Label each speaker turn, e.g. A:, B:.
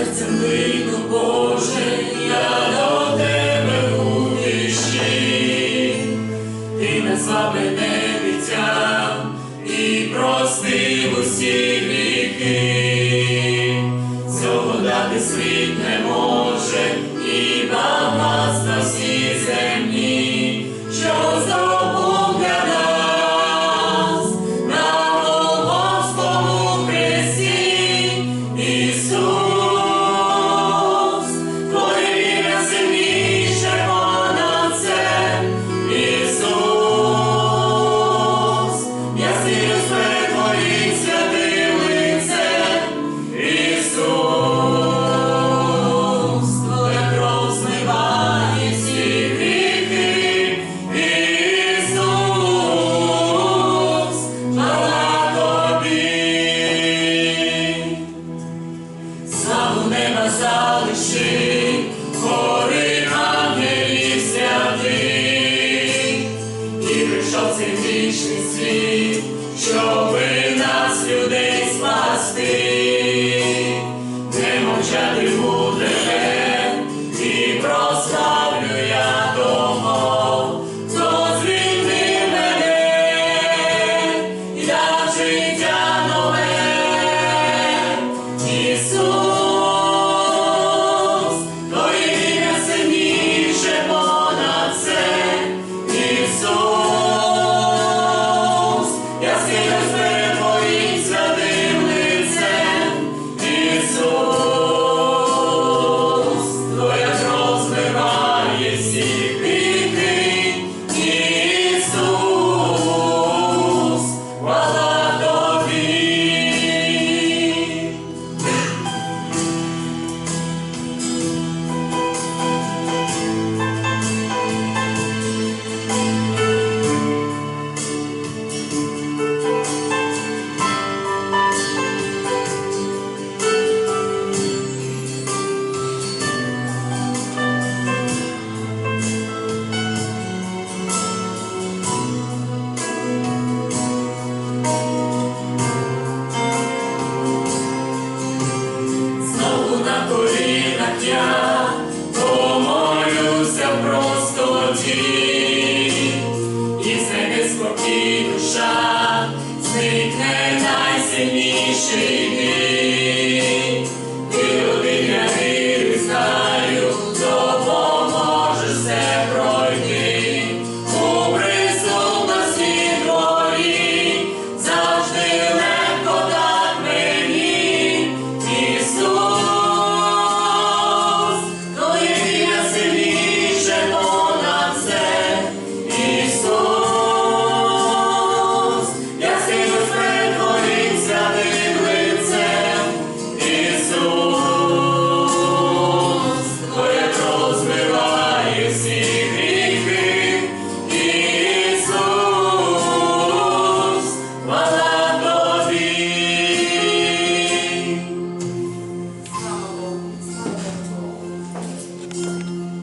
A: серцем лину, Боже, я до тебе у душі, ти назвав мене дитям і простив усі віки, цього дати світ не може і багато. грішний світ, щоби нас людей спасти, не мовчати буде і прославлю я домов, то звільни мене, я жив. помолюся просто ті, і з неї душа зникне.